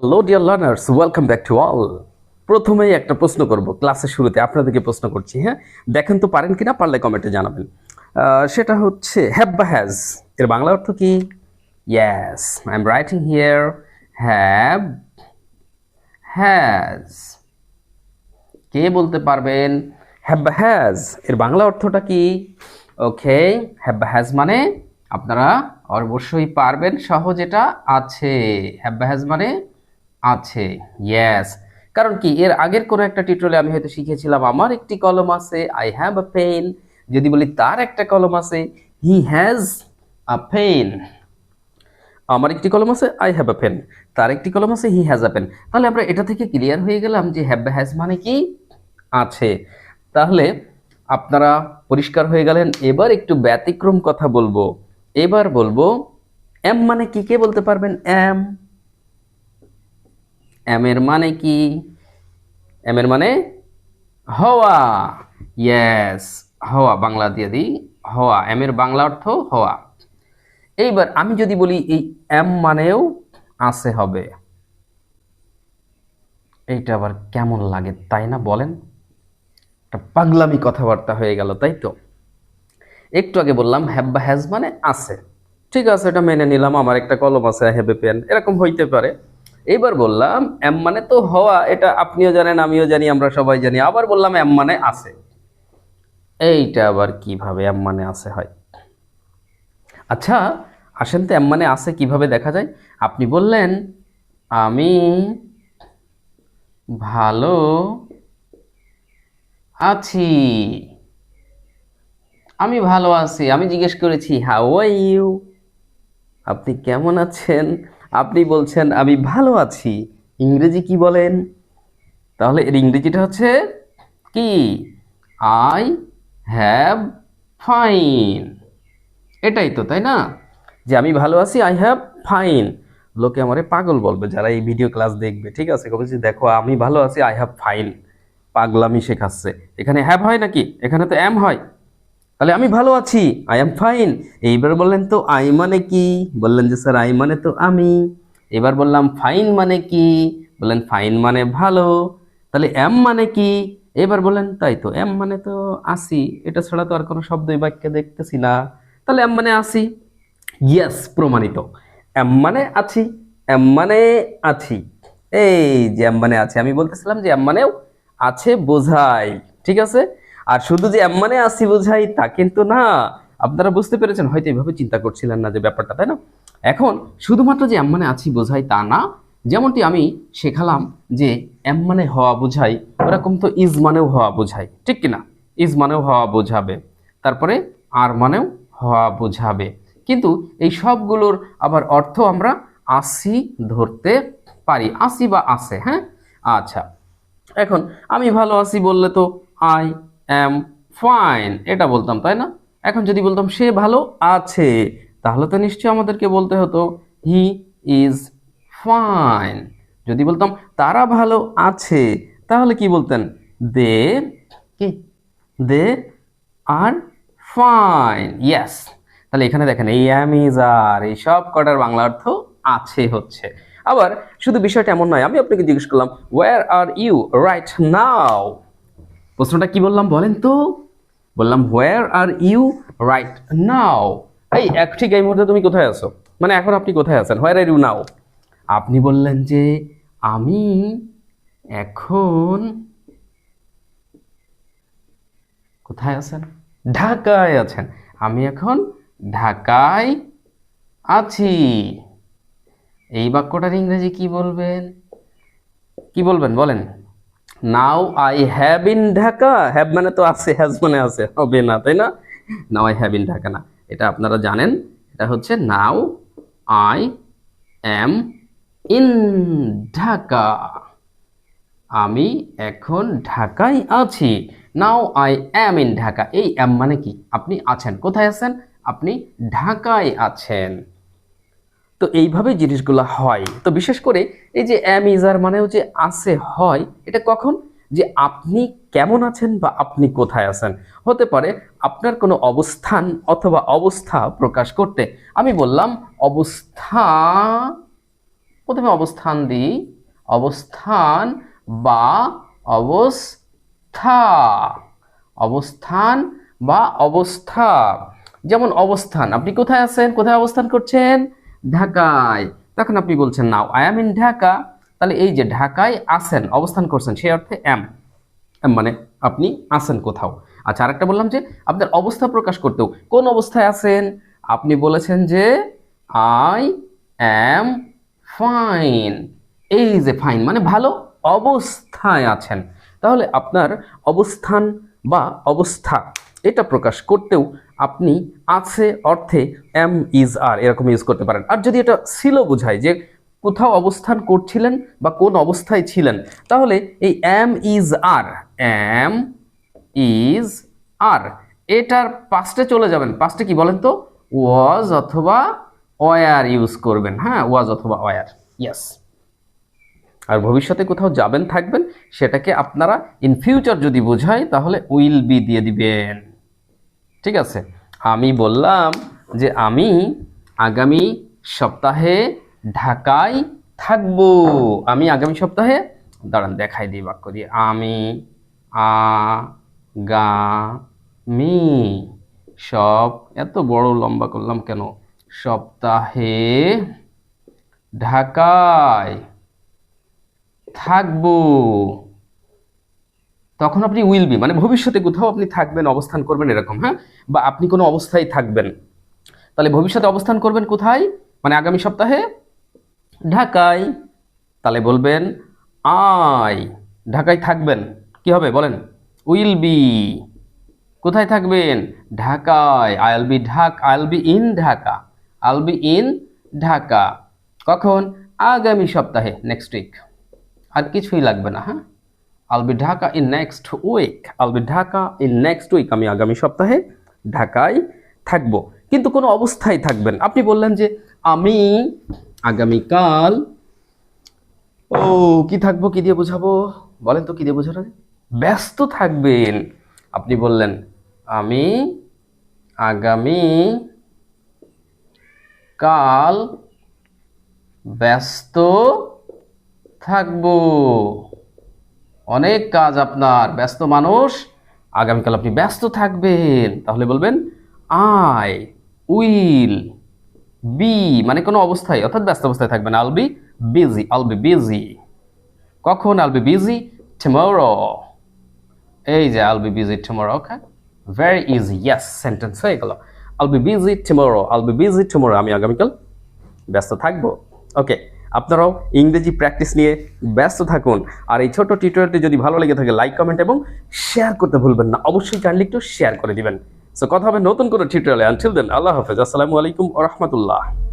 Hello dear learners welcome back to all প্রথমেই একটা প্রশ্ন করব ক্লাসের শুরুতে। আপনাদেরকে প্রশ্ন করছি হ্যাঁ? দেখেন তো পারেন কিনা, পারলে কমেন্টে জানাবেন। সেটা হচ্ছে হ্যাভ বা হ্যাজ এর বাংলা অর্থ কি? Yes I am writing here have has কে বলতে পারবেন? হ্যাভ বা হ্যাজ এর বাংলা অর্থটা কি? ওকে হ্যাভ বা হ্যাজ মানে আপনারা অবশ্যই পারবেন, সহজ এটা আছে। হ্যাভ বা হ্যাজ মানে আছে ইয়েস কারণ কি, এর আগের কোনো একটা টিউটোরিয়ালে আমি হয়তো শিখেছিলাম, আমার একটি কলম আছে আই হ্যাভ আ পেন যদি বলি তার একটা কলম আছে হি হ্যাজ আ পেন আমার একটি কলম আছে আই হ্যাভ আ পেন তার একটি কলম আছে হি হ্যাজ আ পেন তাহলে আমরা এটা থেকে ক্লিয়ার হয়ে গেলাম যে হ্যাভ হ্যাজ মানে কি? আছে। তাহলে আপনারা পরিষ্কার হয়ে গেলেন, এবার একটু ব্যতিক্রম কথা বলব। এবার বলব এম মানে কি, কে বলতে পারবেন? এম এম এর মানে কি? এম মানে হওয়া। ইয়েস হওয়া, বাংলা দিয়ে দিই, হওয়া। এম এর বাংলা অর্থ হওয়া। এইবার আমি যদি বলি এই এম মানেও আছে হবে। এইটা আবার কেমন লাগে, তাই না বলেন? একটা পাগলামি কথাবার্তা হয়ে গেল, তাই তো? একটু আগে বললাম হ্যাভ বা হ্যাজ মানে আছে। ঠিক আছে, এটা মেনে নিলাম, আমার একটা কলম আছে হ্যাভ এ পেন এরকম হইতে পারে। এইবার বললাম, এম মানে তো হওয়া, এটা আপনিও জানেন, আমিও জানি, আমরা সবাই জানি। আবার বললাম, এম মানে আছে। এইটা আবার কীভাবে এম মানে আছে হয়? আচ্ছা আসেন তো, এম মানে আছে কীভাবে দেখা যায়? আপনি বললেন, আমি ভালো আছি। আমি ভালো আছি। আমি জিজ্ঞেস করেছি হাউ ইউ আপনি কেমন আছেন? আপনি বলছেন, আমি ভালো আছি। ইংরেজি কি বলেন? তাহলে এর ইংরেজিটা হচ্ছে কি? I have fine. এটাই তো, তাই না? যে আমি ভালো আছি, আই হ্যাভ ফাইন। লোকে আমারে পাগল বলবে যারা এই ভিডিও ক্লাস দেখবে, ঠিক আছে? যে দেখো, আমি ভালো আছি, আই হ্যাভ ফাইন। পাগলামি শেখাচ্ছে। এখানে হ্যাভ হয় নাকি? এখানে তো এম হয়। তাহলে আমি ভালো আছি আই এম ফাইন এইবার বললেন তো আই মানে কি? বললেন যে স্যার আই মানে তো আমি। এবার বললাম ফাইন মানে কি? বললেন ফাইন মানে ভালো। তাহলে এম মানে কি? এবার বললেন, তাই তো এম মানে তো আসি। এটা ছাড়া তো আর কোনো শব্দই বাক্যে দেখতেছি না। তাহলে এম মানে আসি? ইয়েস প্রমাণিত। এম মানে আছি এম মানে আছি। এই যে এম মানে আছে, আমি বলতেছিলাম যে এম মানেও আছে বোঝাই ঠিক আছে? আর শুধু যে মানে আসি বোঝাই, তা কিন্তু না। আপনারা বুঝতে পেরেছেন, হয়তো এইভাবে চিন্তা করছিলেন না যে ব্যাপারটা, তাই না? এখন শুধুমাত্র যে মানে আছি বোঝাই, তা না। যেমনটি আমি শেখালাম যে এম মানে হওয়া বোঝাই, ওরকম তো ইজ মানেও হওয়া বোঝাই, ঠিক কিনা? ইজ মানেও হওয়া বোঝাবে। তারপরে আর মানেও হওয়া বোঝাবে। কিন্তু এই সবগুলোর আবার অর্থ আমরা আসি ধরতে পারি, আসি বা আসে হ্যাঁ? আচ্ছা এখন আমি ভালো আছি বললে তো আই অ্যাম ফাইন এটা বলতাম, তাই না? এখন যদি বলতাম সে ভালো আছে, তাহলে তো নিশ্চয়ই আমাদেরকে বলতে হতো হি ইজ ফাইন যদি বলতাম তারা ভালো আছে, তাহলে কি বলতেন? দে কি? দে আর ফাইন ইয়েস তাহলে এখানে দেখেন, এই অ্যাম ইজ আর এই সব কটার বাংলা অর্থ আছে হচ্ছে। আবার শুধু বিষয়টা এমন নয়, আমি আপনাকে জিজ্ঞেস করলাম where are you right now প্রশ্নটা কি বললাম বলেন তো? বললাম where are you right now এই, এক ঠিক এই মুহূর্তে তুমি কোথায় আছো? মানে এখন আপনি কোথায় আছেন? হোয়ার আর ইউ নাও আপনি বললেন যে, আমি এখন কোথায় আছেন? ঢাকায় আছেন। আমি এখন ঢাকায় আছি। এই বাক্যটার ইংরেজি কি বলবেন? কি বলবেন? বলেন। Now I have in Dhaka have মানে তো আছে হ্যাজ মানে আছে, হবে না, তাই না? Now I have in Dhaka না। এটা আপনারা জানেন, এটা হচ্ছে now I am in Dhaka আমি এখন ঢাকায় আছি। Now I am in Dhaka এই অ্যাম মানে কি? আপনি আছেন, কোথায় আছেন? আপনি ঢাকায় আছেন। তো এইভাবে জিনিসগুলো হয়। তো বিশেষ করে এই যে অ্যাম ইজার মানেও যে আছে, হয়, এটা কখন? যে আপনি কেমন আছেন বা আপনি কোথায় আছেন? হতে পারে আপনার কোনো অবস্থান অথবা অবস্থা প্রকাশ করতে। আমি বললাম, অবস্থা, প্রথমে অবস্থান দিই, অবস্থান বা অবস্থা, অবস্থান বা অবস্থা। যেমন অবস্থান, আপনি কোথায় আছেন? কোথায় অবস্থান করছেন? ঢাকায়। তখন আপনি বলছেন, now I am in Dhaka. তাহলে এই যে ঢাকায় আছেন, অবস্থান করছেন, সেই অর্থে এম এম মানে আপনি আছেন কোথাও। আচ্ছা আরেকটা বললাম যে, আপনার অবস্থা প্রকাশ করতেও কোন অবস্থায় আছেন? আপনি বলেছেন যে আই অ্যাম ফাইন এই যে ফাইন মানে ভালো অবস্থায় আছেন। তাহলে আপনার অবস্থান বা অবস্থা এটা প্রকাশ করতেও আপনি আছে অর্থে এম ইজ আর এরকম ইউজ করতে পারেন। আর যদি এটা ছিল বোঝায় যে কোথাও অবস্থান করছিলেন বা কোন অবস্থায় ছিলেন, তাহলে এই am is are am is are এটার পাস্টে চলে যাবেন। পাস্টে কি বলেন তো? ওয়াজ অথবা ওয়ার ইউজ করবেন। হ্যাঁ ওয়াজ অথবা ওয়ার ইয়েস আর ভবিষ্যতে কোথাও যাবেন, থাকবেন, সেটাকে আপনারা ইন ফিউচার যদি বোঝায়, তাহলে উইল বি দিয়ে দিবেন। ঠিক আছে? আমি বললাম যে আমি আগামী সপ্তাহে ঢাকায় থাকব। আমি আগামী সপ্তাহে? দাঁড়ান, দেখাই দিই বাক্য দিয়ে। আমি আ গা মি সব এত বড় লম্বা করলাম কেন? সপ্তাহে ঢাকায় থাকব। তখন আপনি উইল বি মানে ভবিষ্যতে কোথাও আপনি থাকবেন, অবস্থান করবেন এরকম হ্যাঁ? বা আপনি কোনো অবস্থায় থাকবেন। তাহলে ভবিষ্যতে অবস্থান করবেন কোথায়? মানে আগামী সপ্তাহে? ঢাকায়। তাহলে বলবেন আই ঢাকায় থাকবেন। কি হবে বলেন? উইল বি কোথায় থাকবেন? ঢাকায়। আইল বি ঢাক আইল বি ইন ঢাকা। আইল বি ইন ঢাকা। কখন? আগামী সপ্তাহে নেক্সট উইক আর কিছুই লাগবে না হ্যাঁ? I'll be Dhaka in next week I'll Dhaka in next week আমি আগামী সপ্তাহে ঢাকায় থাকব। কিন্তু কোনো অবস্থায় থাকবেন আপনি বললেন যে আমি আগামীকাল, ও, কি থাকব, কি দিয়ে বোঝাবো? বলেন তো, কি দিয়ে বোঝানো? ব্যস্ত থাকবেন। আপনি বললেন, আমি আগামী কাল ব্যস্ত থাকব। অনেক কাজ আপনার। ব্যস্ত মানুষ, আগামীকাল আপনি ব্যস্ত থাকবেন। তাহলে বলবেন আই উইল, বি মানে কোনো অবস্থায়, অর্থাৎ ব্যস্ত অবস্থায় থাকবেন। I'll be busy I'll be busy কখন আল বি বিজি টুমোরো এই যে I'll be busy tomorrow okay very easy yes sentence হয়ে গেল। I'll be busy tomorrow I'll be busy tomorrow আমি আগামীকাল ব্যস্ত থাকব। ওকে আপনারাও ইংরেজি প্র্যাকটিস নিয়ে ব্যস্ত থাকুন। আর এই ছোট টিউটোরিয়ালটি যদি ভালো লেগে থাকে লাইক কমেন্ট এবং শেয়ার করতে ভুলবেন না। অবশ্যই কাইন্ডলি একটু শেয়ার করে দিবেন। সো কথা হবে নতুন কোনো টিউটোরিয়ালে আনছিল দেন আল্লাহ হাফেজ। আসসালামু আলাইকুম রহমতুল্লাহ।